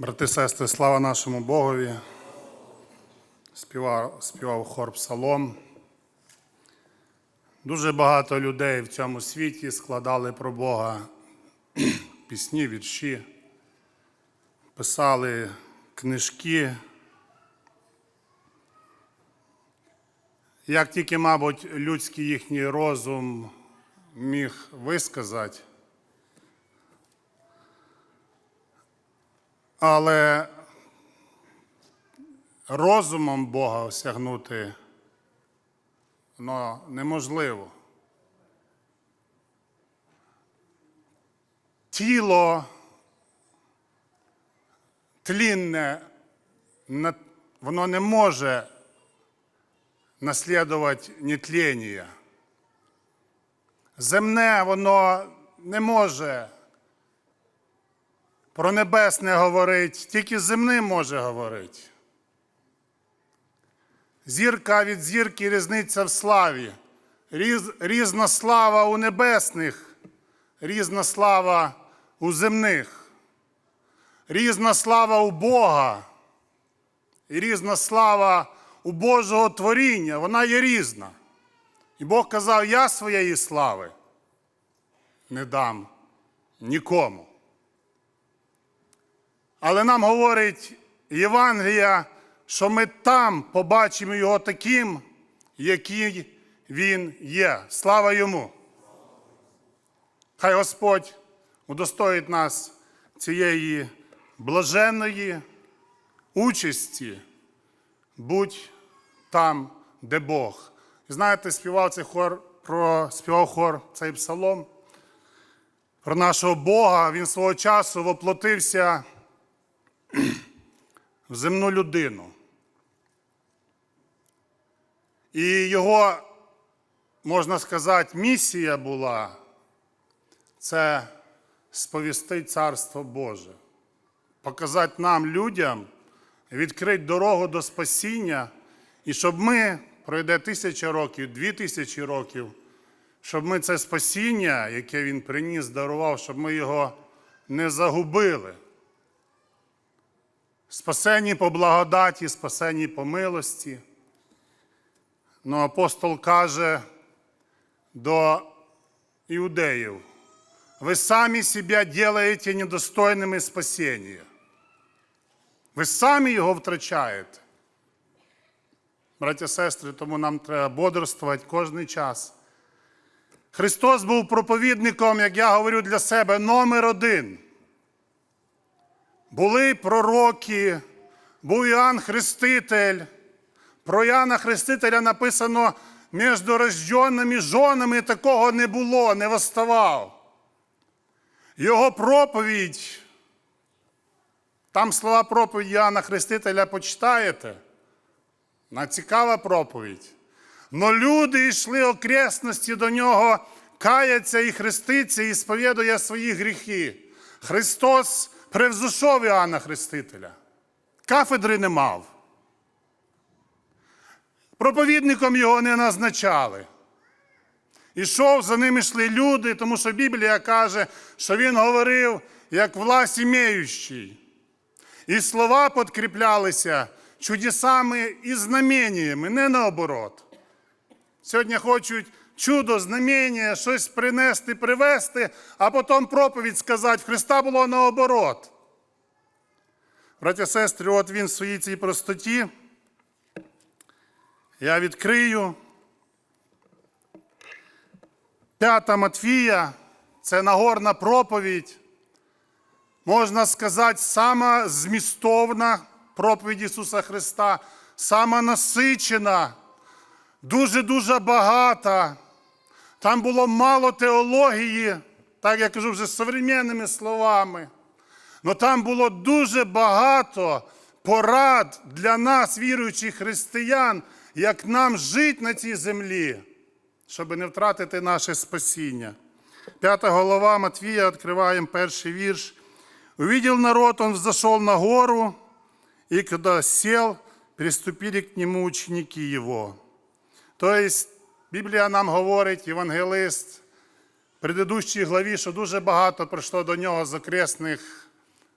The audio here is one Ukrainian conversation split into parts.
Брати сестри, слава нашому Богові. Співав, співав хор Псалом. Дуже багато людей в цьому світі складали про Бога пісні, вірші, писали книжки. Як тільки, мабуть, людський їхній розум міг висказати, Але розумом Бога осягнути воно неможливо. Тіло тлінне, воно не може наслідувати нетління. Земне воно не може про небесне говорить, тільки земним може говорити. Зірка від зірки різниця в славі. Різ, різна слава у небесних, різна слава у земних, різна слава у Бога і різна слава у Божого творіння. Вона є різна. І Бог казав: Я своєї слави не дам нікому. Але нам говорить Євангелія, що ми там побачимо його таким, який він є. Слава йому! Хай Господь удостоїть нас цієї блаженної участі, будь там, де Бог. Знаєте, співав цей хор про співав хор цей псалом. Про нашого Бога він свого часу воплотився в земну людину. І його, можна сказати, місія була це сповісти Царство Боже, показати нам, людям, відкрити дорогу до спасіння, і щоб ми, пройде тисяча років, дві тисячі років, щоб ми це спасіння, яке Він приніс, дарував, щоб ми його не загубили. Спасені по благодаті, спасені по милості. Ну, апостол каже до іудеїв, ви самі себе делаєте недостойними спасіння. Ви самі його втрачаєте. Браття сестри, тому нам треба бодрствувати кожен час. Христос був проповідником, як я говорю для себе, номер один. Були пророки, був Іоанн Хреститель. Про Іоанна Хрестителя написано, між рожденими жонами такого не було, не восставав. Його проповідь, там слова проповіді Іоанна Хрестителя почитаєте. На цікава проповідь. Но люди йшли окресності до нього, каяться і хреститься, і сповідує свої гріхи. Христос превзушов Іоанна Хрестителя. Кафедри не мав. Проповідником його не назначали. Ішов, за ним йшли люди, тому що Біблія каже, що він говорив як власть імеючий. І слова підкріплялися чудесами і знаменнями, не наоборот. Сьогодні хочуть чудо, знамення, щось принести, привезти, а потім проповідь сказати, Христа було наоборот. Браття сестри, от він в своїй цій простоті. Я відкрию. П'ята Матфія це нагорна проповідь. Можна сказати, сама змістовна проповідь Ісуса Христа, сама насичена, дуже-дуже багата. Там було мало теології, так я кажу вже современними словами. Але там було дуже багато порад для нас, віруючих християн, як нам жити на цій землі, щоб не втратити наше спасіння. П'ята голова Матвія, відкриваємо перший вірш. Увидел народ, он взошел на гору, и когда сел, приступили к нему ученики его. Тобто, Біблія нам говорить, євангелист, в предыдущій главі, що дуже багато прийшло до нього з окресних,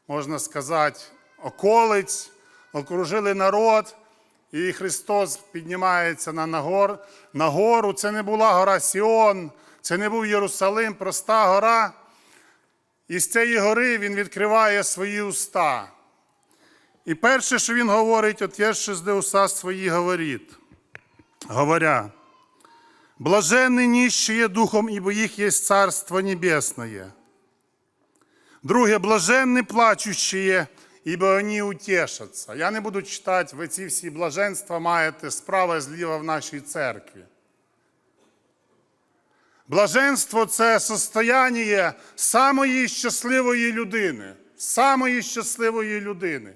можна сказати, околиць, окружили народ, і Христос піднімається на, нагор, на гору. Це не була гора Сіон, це не був Єрусалим, проста гора. І з цієї гори Він відкриває свої уста. І перше, що він говорить, от є що з уста свої говорить, говоря, блаженні нищие духом, ибо їх є Царство Небесное. Друге, блаженні плачущие, ибо вони утешаться. Я не буду читати, ви ці всі блаженства маєте справа і зліва в нашій церкві. Блаженство це состояння самої щасливої людини, самої щасливої людини,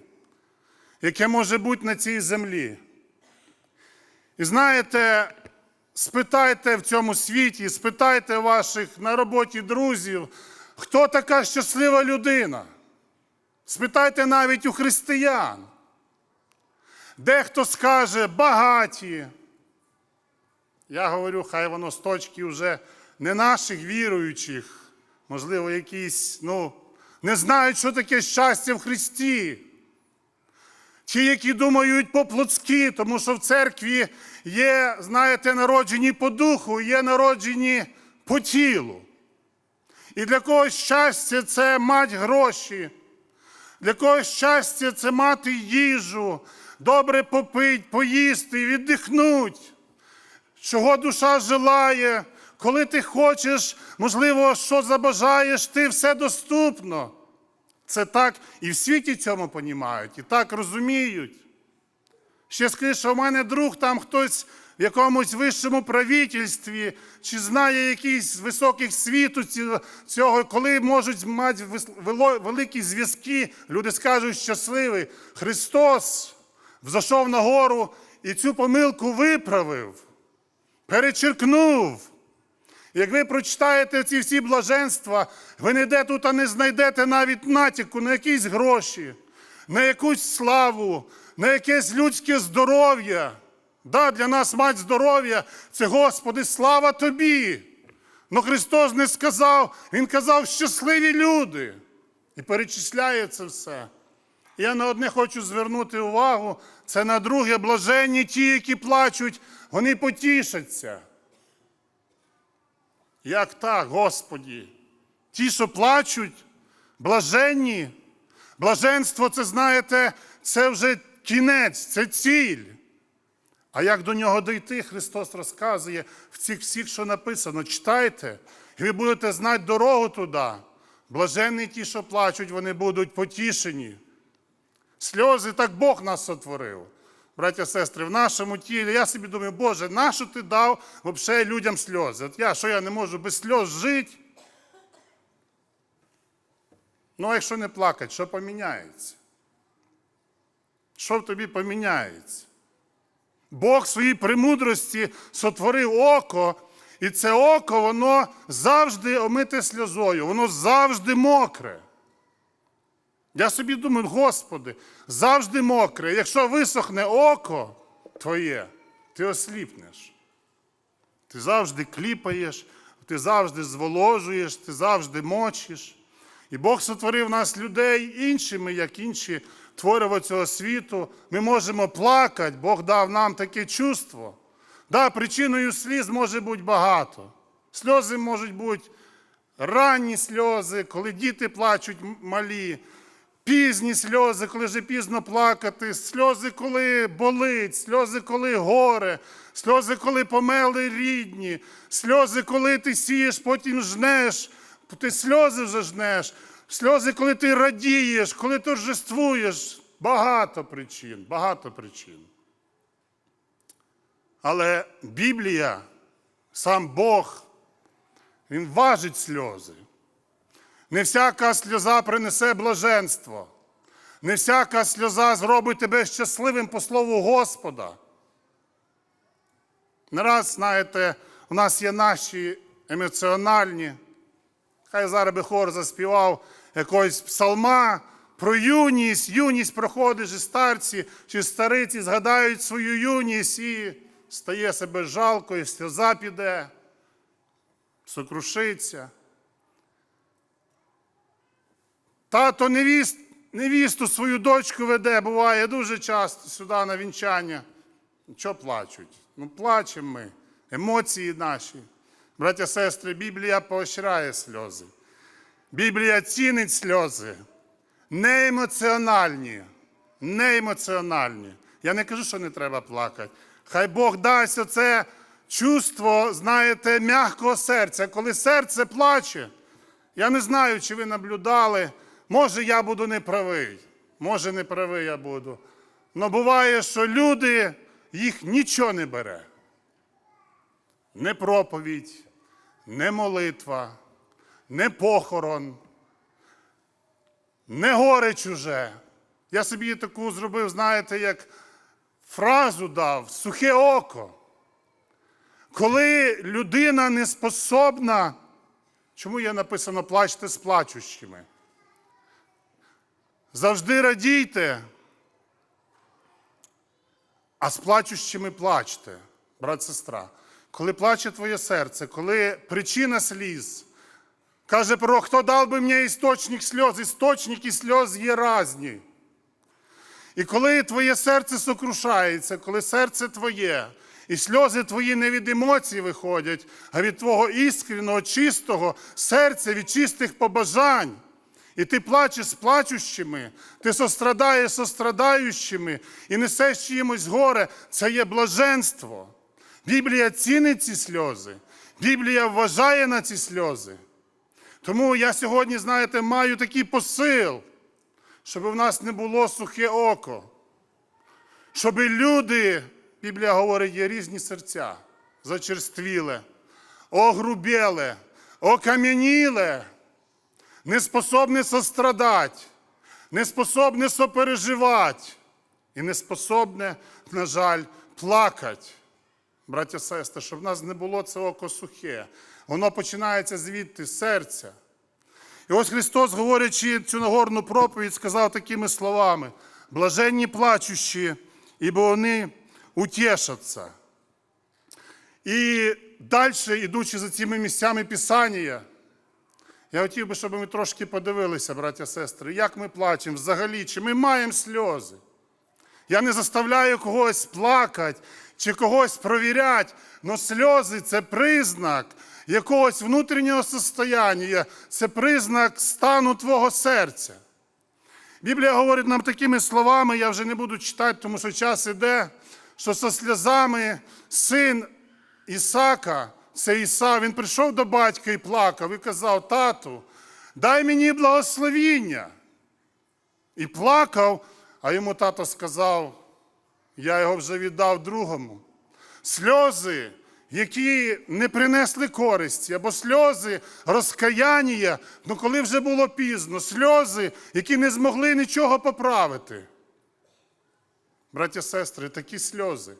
яке може бути на цій землі. І знаєте, спитайте в цьому світі, спитайте ваших на роботі друзів, хто така щаслива людина. Спитайте навіть у християн. Дехто скаже багаті. Я говорю, хай воно з точки вже не наших віруючих, можливо, якісь, ну, не знають, що таке щастя в Христі. Ті, які думають по-плотськи, тому що в церкві є, знаєте, народжені по духу, є народжені по тілу. І для когось щастя це мати гроші, для когось щастя це мати їжу, добре попить, поїсти, і віддихнуть, чого душа желає, коли ти хочеш, можливо, що забажаєш, ти все доступно. Це так і в світі цьому понімають, і так розуміють. Ще скажи, що в мене друг там хтось в якомусь вищому правительстві, чи знає якийсь високих світу цього, коли можуть мати великі зв'язки, люди скажуть щасливий. Христос взошов на гору і цю помилку виправив, перечеркнув. Як ви прочитаєте ці всі блаженства, ви ніде тут не знайдете навіть натяку на якісь гроші, на якусь славу, на якесь людське здоров'я. Да, для нас мать здоров'я це Господи, слава Тобі. Но Христос не сказав, Він казав щасливі люди. І перечисляє це все. Я на одне хочу звернути увагу: це на друге блаженні ті, які плачуть, вони потішаться. Як так, Господі? Ті, що плачуть, блаженні. Блаженство, це, знаєте, це вже кінець, це ціль. А як до нього дойти, Христос розказує в цих всіх, що написано. Читайте, і ви будете знати дорогу туди. Блаженні ті, що плачуть, вони будуть потішені. Сльози так Бог нас сотворив. Браття, сестри, в нашому тілі, я собі думаю, Боже, нащо ти дав взагалі людям сльози? От я, що я не можу без сльоз жити? Ну, а якщо не плакати, що поміняється? Що в тобі поміняється? Бог в своїй премудрості сотворив око, і це око, воно завжди омите сльозою, воно завжди мокре. Я собі думаю, Господи, завжди мокре. Якщо висохне око твоє, ти осліпнеш. Ти завжди кліпаєш, ти завжди зволожуєш, ти завжди мочиш. І Бог сотворив нас людей іншими, як інші творива цього світу. Ми можемо плакати, Бог дав нам таке чувство. Да, причиною сліз може бути багато. Сльози можуть бути ранні сльози, коли діти плачуть малі, пізні сльози, коли вже пізно плакати, сльози, коли болить, сльози, коли горе, сльози, коли померли рідні, сльози, коли ти сієш, потім жнеш, ти сльози вже жнеш, сльози, коли ти радієш, коли торжествуєш. Багато причин, багато причин. Але Біблія, сам Бог, Він важить сльози. Не всяка сльоза принесе блаженство. Не всяка сльоза зробить тебе щасливим по слову Господа. Не раз, знаєте, у нас є наші емоціональні. Хай зараз би хор заспівав якогось псалма про юність. Юність проходить, і старці чи стариці згадають свою юність і стає себе жалко, і сльоза піде, сокрушиться. Тато невіст, невісту свою дочку веде, буває дуже часто сюди на вінчання. Чого плачуть? Ну, плачемо ми. Емоції наші. Браття, сестри, Біблія поощряє сльози. Біблія цінить сльози. Не емоціональні. Не емоціональні. Я не кажу, що не треба плакати. Хай Бог дасть оце чувство, знаєте, м'якого серця. Коли серце плаче, я не знаю, чи ви наблюдали. Може, я буду неправий. Може, неправий я буду. Але буває, що люди їх нічого не бере. Не проповідь, не молитва, не похорон, не горе чуже. Я собі таку зробив, знаєте, як фразу дав сухе око. Коли людина не способна, чому є написано плачте з плачущими? Завжди радійте, а з плачущими плачте, брат, сестра. Коли плаче твоє серце, коли причина сліз, каже пророк, хто дав би мені істочник сльоз, істочники сльоз є разні. І коли твоє серце сокрушається, коли серце твоє, і сльози твої не від емоцій виходять, а від твого іскренного, чистого серця, від чистих побажань. І ти плачеш з плачущими, ти сострадаєш сострадаючими і несеш чимось горе, це є блаженство. Біблія цінить ці сльози, Біблія вважає на ці сльози. Тому я сьогодні, знаєте, маю такий посил, щоб в нас не було сухе око, щоб люди, Біблія говорить, є різні серця, зачерствіле, огрубіле, окам'яніле, неспособне сострадати, неспособне сопереживати і неспособне, на жаль, плакати. Браття сестри, щоб в нас не було це око сухе. Воно починається звідти з серця. І ось Христос, говорячи цю Нагорну проповідь, сказав такими словами: блаженні плачущі, ібо вони утішаться. І далі, ідучи за цими місцями Писання, я хотів би, щоб ми трошки подивилися, браття сестри, як ми плачемо взагалі, чи ми маємо сльози. Я не заставляю когось плакати чи когось провіряти, але сльози це признак якогось внутрішнього состояння, це признак стану твого серця. Біблія говорить нам такими словами, я вже не буду читати, тому що час іде, що со сльозами син Ісака, це Іса, він прийшов до батька і плакав і казав: Тату, дай мені благословіння. І плакав, а йому тато сказав, я його вже віддав другому. Сльози, які не принесли користі, або сльози розкаяння, ну коли вже було пізно, сльози, які не змогли нічого поправити. Браття сестри, такі сльози.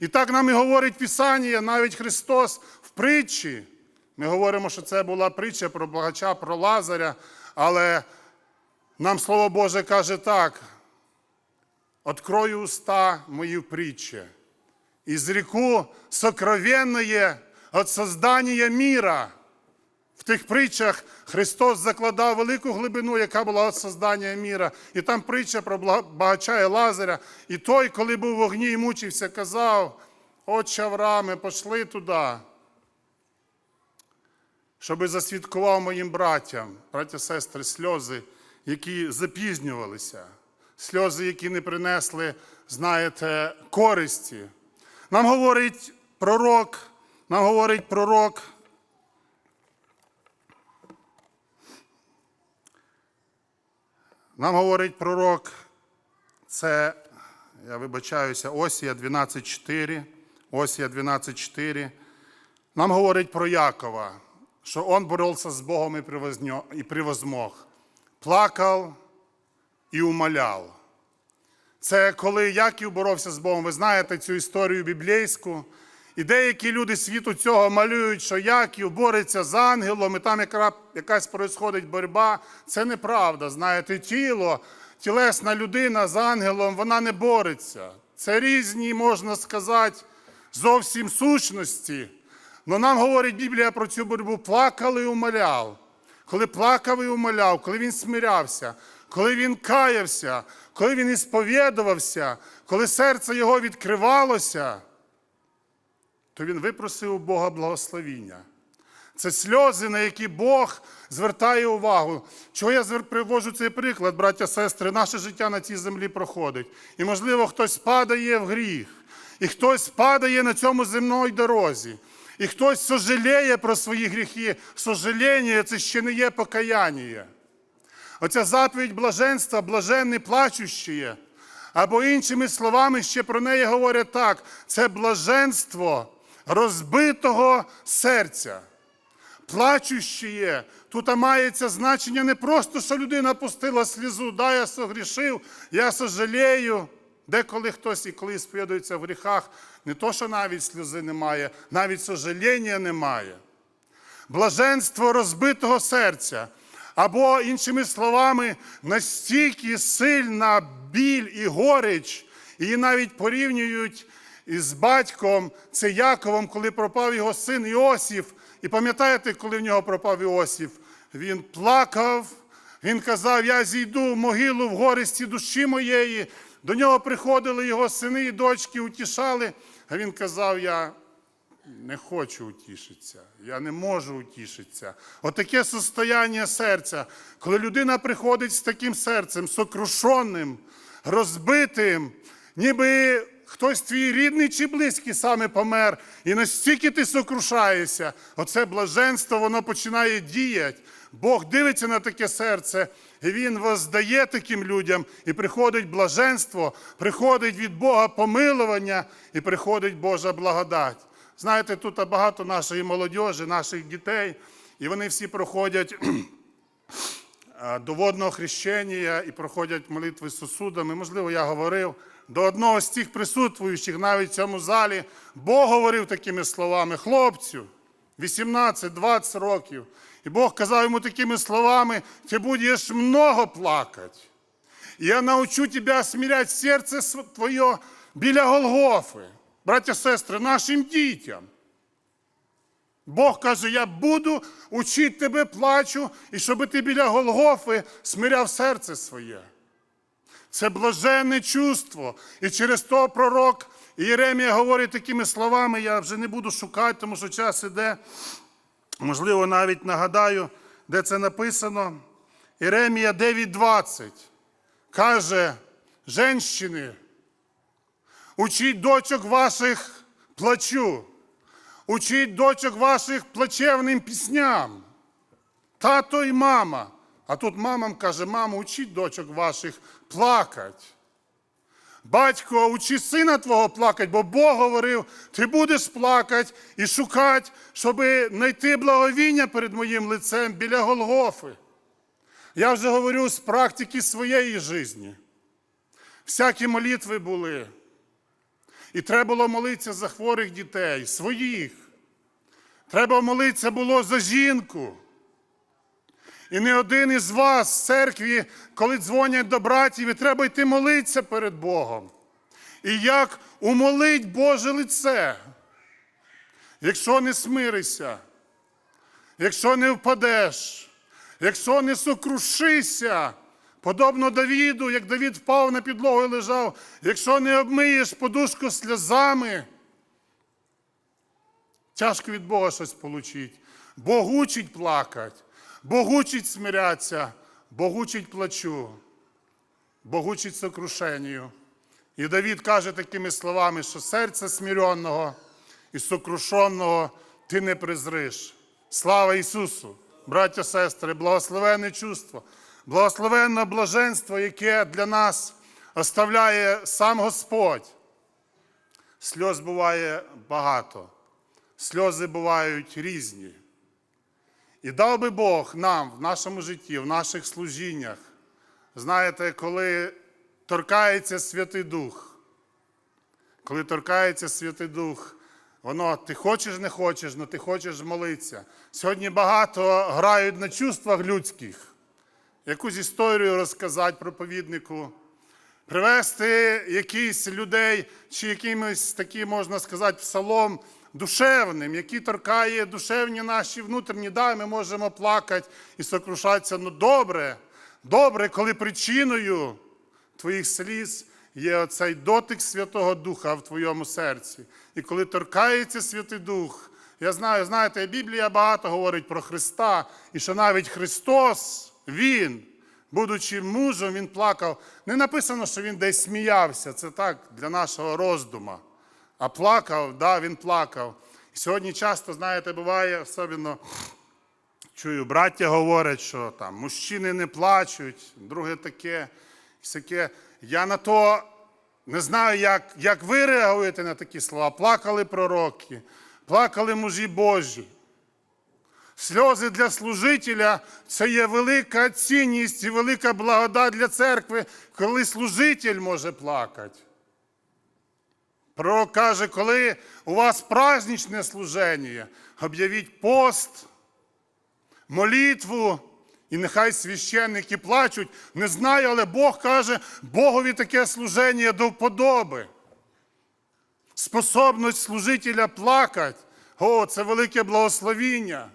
І так нам і говорить Писання, навіть Христос в притчі. Ми говоримо, що це була притча про багача, про Лазаря, але нам Слово Боже каже так: «Открою уста мої в з ріку сокровенне від создання мира. В тих притчах Христос закладав велику глибину, яка була создання міра. І там притча про багача і Лазаря. І той, коли був в вогні і мучився, казав: Отче Аврааме, пошли туди, щоби засвідкував моїм братям, браття, сестри, сльози, які запізнювалися, сльози, які не принесли, знаєте, користі. Нам говорить пророк, нам говорить пророк. Нам говорить пророк, це, я вибачаюся, Осія 12.4, Осія 12.4. Нам говорить про Якова, що он боровся з Богом і превозмог. Плакав і умоляв. Це коли Яків боровся з Богом, ви знаєте цю історію біблійську. І деякі люди світу цього малюють, що Яків бореться з ангелом, і там яка, якась происходить боротьба. Це неправда. Знаєте, тіло, тілесна людина з ангелом, вона не бореться. Це різні, можна сказати, зовсім сущності. Но нам говорить Біблія про цю боротьбу плакав і умоляв. Коли плакав і умоляв, коли він смирявся, коли він каявся, коли він ісповідувався, коли серце його відкривалося, то він випросив у Бога благословіння. Це сльози, на які Бог звертає увагу. Чого я привожу цей приклад, браття, сестри, наше життя на цій землі проходить. І, можливо, хтось падає в гріх, і хтось падає на цьому земної дорозі, і хтось сожаліє про свої гріхи. Сожаління – це ще не є покаяння. Оця заповідь блаженства, блаженний плачущі. Або іншими словами, ще про неї говорять так: це блаженство розбитого серця. Плачущіє. Тут мається значення не просто, що людина пустила слізу, да, я согрішив, я сожалею. Деколи хтось і коли сповідується в гріхах, не то, що навіть сльози немає, навіть сожаління немає блаженство розбитого серця. Або, іншими словами, настільки сильна біль і горич, її навіть порівнюють із батьком, це Яковом, коли пропав його син Іосиф. І пам'ятаєте, коли в нього пропав Іосиф? Він плакав, він казав: Я зійду в могилу в гористі душі моєї. До нього приходили його сини і дочки, утішали. А він казав: Я не хочу утішитися, я не можу утішитися. Отаке состояння серця, коли людина приходить з таким серцем, сокрушеним, розбитим, ніби хтось твій рідний чи близький саме помер, і настільки ти сокрушаєшся, оце блаженство, воно починає діяти. Бог дивиться на таке серце, і Він воздає таким людям, і приходить блаженство, приходить від Бога помилування, і приходить Божа благодать. Знаєте, тут багато нашої молодіжі, наших дітей, і вони всі проходять до водного хрещення і проходять молитви з сосудами. Можливо, я говорив до одного з тих присутствуючих навіть в цьому залі. Бог говорив такими словами: хлопцю, 18-20 років. І Бог казав йому такими словами: ти будеш много плакати. І я научу тебе смирять серце твоє біля Голгофи. Браття, сестри, нашим дітям. Бог каже, я буду учити тебе плачу, і щоб ти біля Голгофи смиряв серце своє. Це блаженне чувство. І через то пророк Єремія говорить такими словами, я вже не буду шукати, тому що час іде. Можливо, навіть нагадаю, де це написано. Єремія 9:20 каже: женщини, учіть дочок ваших плачу, учіть дочок ваших плачевним пісням. Тато і мама. А тут мамам каже, мамо, учіть дочок ваших плакать. Батько, учи сина твого плакать, бо Бог говорив, ти будеш плакати і шукати, щоб знайти благовіння перед моїм лицем біля Голгофи. Я вже говорю з практики своєї житті. Всякі молитви були. І треба було молитися за хворих дітей, своїх. Треба молитися було за жінку. І не один із вас в церкві, коли дзвонять до братів, і треба йти молитися перед Богом. І як умолить Боже лице, якщо не смиришся, якщо не впадеш, якщо не сокрушишся, подобно Давіду, як Давід впав на підлогу і лежав, якщо не обмиєш подушку сльозами, тяжко від Бога щось получить. Бог учить плакати, Бог учить смирятися, Бог учить плачу, Бог учить. І Давід каже такими словами, що серце смиренного і сокрушеного ти не презриш. Слава Ісусу! Браття, сестри, благословенне чувство, благословенне блаженство, яке для нас оставляє сам Господь. Сльоз буває багато, сльози бувають різні. І дав би Бог нам в нашому житті, в наших служіннях, знаєте, коли торкається Святий Дух, коли торкається Святий Дух, воно ти хочеш, не хочеш, але ти хочеш молитися. Сьогодні багато грають на чувствах людських. Якусь історію розказати проповіднику, привести якісь людей, чи якимось таким, можна сказати, псалом душевним, який торкає душевні наші внутрішні. Да, ми можемо плакати і сокрушатися, ну добре. Добре, коли причиною твоїх сліз є оцей дотик Святого Духа в твоєму серці. І коли торкається Святий Дух, я знаю, знаєте, Біблія багато говорить про Христа, і що навіть Христос, Він, будучи мужем, Він плакав. Не написано, що Він десь сміявся, це так для нашого роздума. А плакав, да, він плакав. І сьогодні часто, знаєте, буває, особливо чую, браття говорять, що там мужчини не плачуть, друге таке, всяке. Я на то не знаю, як, як ви реагуєте на такі слова. Плакали пророки, плакали мужі Божі. Сльози для служителя це є велика цінність і велика благодать для церкви, коли служитель може плакати. Пророк каже, коли у вас праздничне служення, об'явіть пост, молитву, і нехай священники плачуть. Не знаю, але Бог каже, Богові таке служення до вподоби. Способність служителя плакати, о, це велике благословіння.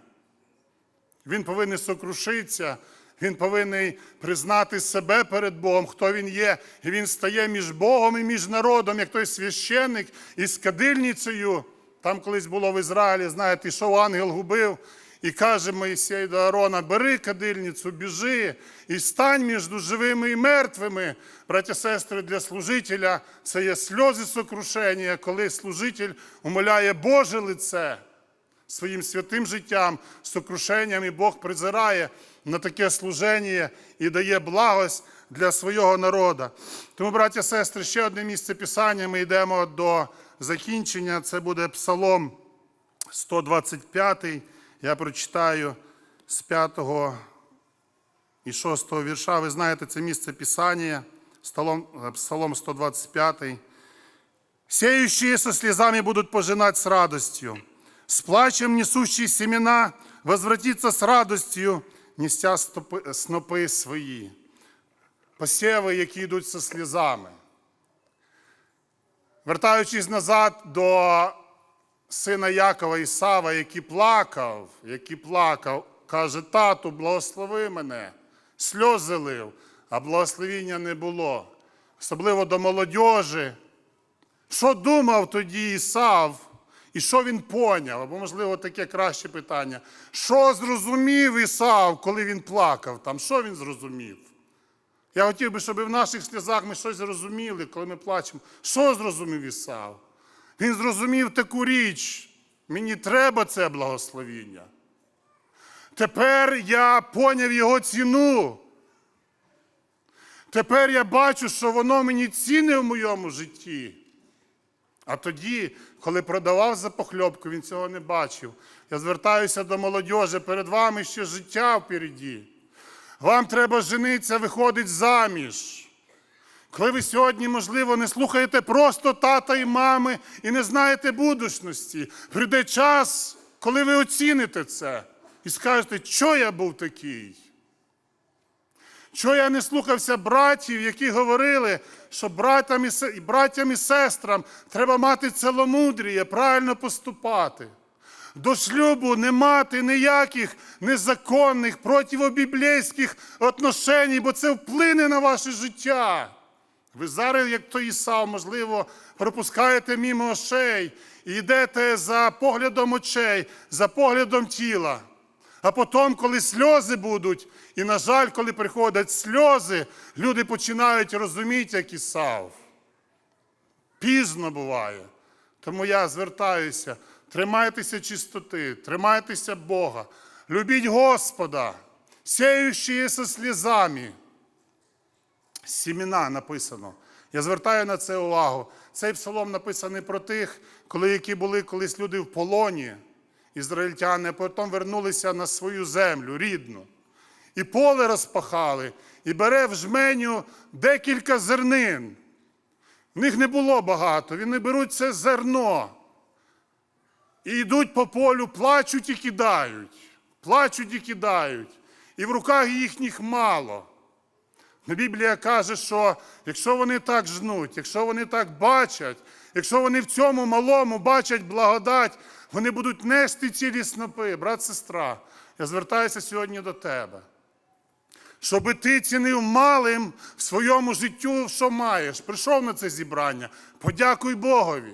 Він повинен сокрушитися, він повинен признати себе перед Богом, хто він є. І він стає між Богом і між народом, як той священник із кадильницею. Там колись було в Ізраїлі, знаєте, йшов ангел губив і каже Моїсей до Аарона, бери кадильницю, біжи і стань між живими і мертвими. Браття сестри, для служителя це є сльози сокрушення, коли служитель умоляє Боже лице своїм святим життям, сокрушенням, і Бог призирає на таке служення і дає благость для свого народу. Тому, браття сестри, ще одне місце Писання. Ми йдемо до закінчення. Це буде Псалом 125. Я прочитаю з 5 і 6 вірша. Ви знаєте, це місце Писання, Псалом 125. Сеющие со слезами будут пожинать с радостью. С плачем несущие семена возвратиться с радостью, нестя снопи свої. Посєви, які йдуть зі слізами. Вертаючись назад до сина Якова Ісава, який плакав, який плакав, каже, тату, благослови мене, сльози лив, а благословіння не було. Особливо до молодіжі. Що думав тоді Ісав, і що він поняв? Або, можливо, таке краще питання. Що зрозумів Ісав, коли він плакав там? Що він зрозумів? Я хотів би, щоб в наших сльозах ми щось зрозуміли, коли ми плачемо. Що зрозумів Ісав? Він зрозумів таку річ. Мені треба це благословіння. Тепер я поняв його ціну. Тепер я бачу, що воно мені цінне в моєму житті. А тоді, коли продавав за похльобку, він цього не бачив. Я звертаюся до молодіжі, перед вами ще життя впереді. Вам треба женитися, виходить заміж. Коли ви сьогодні, можливо, не слухаєте просто тата і мами і не знаєте будучності, прийде час, коли ви оціните це і скажете, що я був такий. Що я не слухався братів, які говорили, що братям і, братям і сестрам треба мати ціломудріє, правильно поступати. До шлюбу не мати ніяких незаконних противобіблейських отношень, бо це вплине на ваше життя. Ви зараз, як той Ісав, можливо, пропускаєте мимо очей і йдете за поглядом очей, за поглядом тіла. А потім, коли сльози будуть, і, на жаль, коли приходять сльози, люди починають розуміти, як Ісав. Пізно буває. Тому я звертаюся, тримайтеся чистоти, тримайтеся Бога, любіть Господа, сіючи со слізами. Сімена написано. Я звертаю на це увагу. Цей псалом написаний про тих, коли які були колись люди в полоні, ізраїльтяни, потім вернулися на свою землю рідну. І поле розпахали, і бере в жменю декілька зернин. В них не було багато, вони беруть це зерно. І йдуть по полю, плачуть і кидають, плачуть і кидають. І в руках їхніх мало. Ну, Біблія каже, що якщо вони так жнуть, якщо вони так бачать, якщо вони в цьому малому бачать благодать, вони будуть нести цілі снопи, брат, сестра. Я звертаюся сьогодні до тебе. Щоби ти цінив малим в своєму життю, що маєш. Прийшов на це зібрання, подякуй Богові.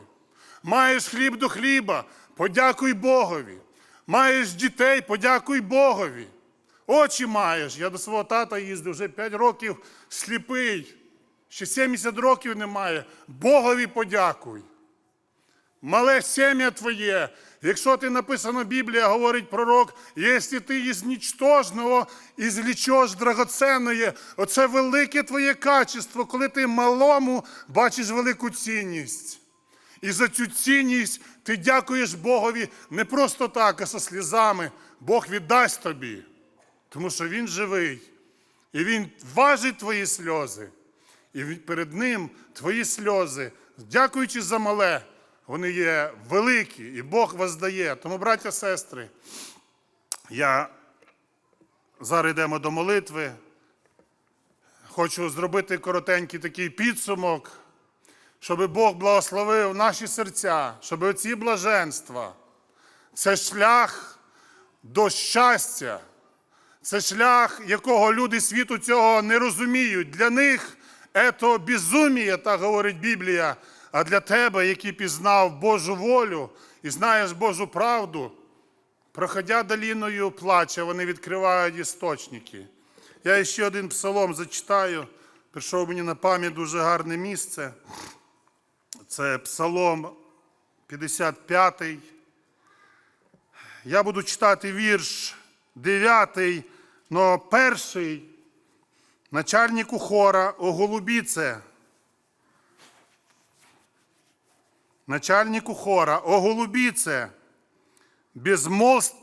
Маєш хліб до хліба, подякуй Богові. Маєш дітей, подякуй Богові. Очі маєш. Я до свого тата їздив вже 5 років сліпий, ще 70 років немає. Богові подякуй. Мале сім'я твоє, якщо ти написано Біблія, говорить пророк, якщо ти із нічтожного і злічеш драгоценне, оце велике твоє качество, коли ти малому бачиш велику цінність. І за цю цінність ти дякуєш Богові не просто так, а зі слізами. Бог віддасть тобі, тому що Він живий. І Він важить твої сльози. І перед Ним твої сльози, дякуючи за мале, вони є великі, і Бог воздає. Тому, браття, сестри, я зараз йдемо до молитви. Хочу зробити коротенький такий підсумок, щоб Бог благословив наші серця, щоб оці блаженства, це шлях до щастя, це шлях, якого люди світу цього не розуміють. Для них це безуміє, так говорить Біблія. А для тебе, який пізнав Божу волю і знаєш Божу правду, проходя доліною плача, вони відкривають істочники. Я ще один псалом зачитаю. Прийшов мені на пам'ять дуже гарне місце. Це псалом 55. Я буду читати вірш 9, но перший начальнику хора голубіце. Начальнику хора о голубіце, безмолвств-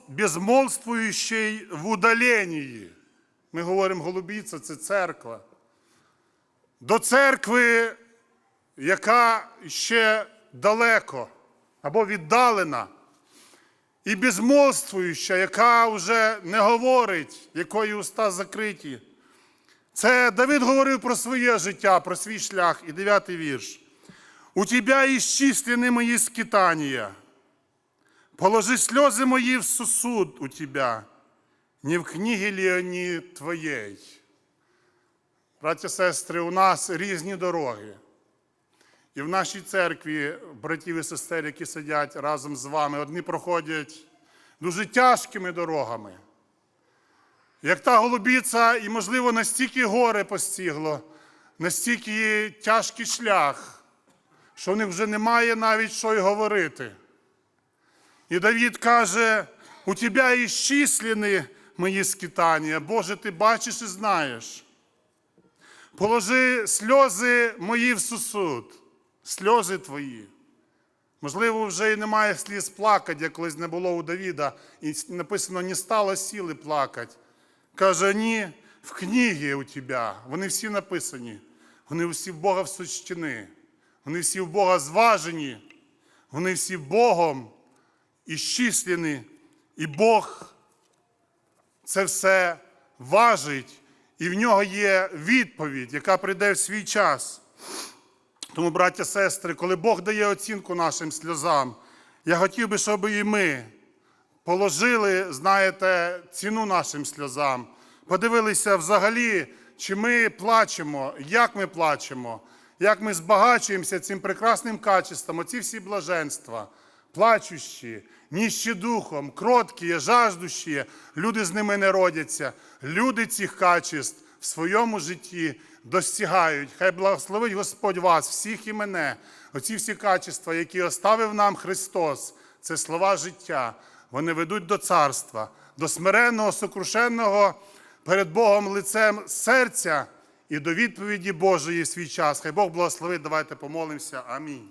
в удаленні. Ми говоримо голубіця, це церква. До церкви, яка ще далеко або віддалена, і безмолвствуюча, яка вже не говорить, якої уста закриті. Це Давид говорив про своє життя, про свій шлях. І дев'ятий вірш. У тебя исчислены мои скитания. Положи слезы мои в сосуд у тебя. Не в книге ли они твоей? Браття, сестри, у нас різні дороги. І в нашій церкві братів і сестер, які сидять разом з вами, одні проходять дуже тяжкими дорогами. Як та голубіця, і, можливо, настільки горе постігло, настільки тяжкий шлях, що в них вже немає навіть що й говорити. І Давід каже: у тебе іщислені мої скитання, Боже, ти бачиш і знаєш. Положи сльози мої в сусуд, сльози твої. Можливо, вже і немає сліз плакати, як колись не було у Давіда, і написано, не стало сіли плакати. Каже, ні, в книгі у тебе. Вони всі написані. Вони всі в Бога всучтені. Вони всі в Бога зважені. Вони всі Богом іщислені. І Бог це все важить, і в нього є відповідь, яка прийде в свій час. Тому, браття, сестри, коли Бог дає оцінку нашим сльозам, я хотів би, щоб і ми положили, знаєте, ціну нашим сльозам, подивилися взагалі, чи ми плачемо, як ми плачемо, як ми збагачуємося цим прекрасним качеством, оці всі блаженства, плачущі, ніщі духом, кроткі, жаждущі, люди з ними не родяться. Люди цих качеств в своєму житті достигають. Хай благословить Господь вас, всіх і мене. Оці всі качества, які оставив нам Христос, це слова життя. Вони ведуть до царства, до смиренного, сокрушеного перед Богом лицем серця і до відповіді Божої в свій час. Хай Бог благословить. Давайте помолимося. Амінь.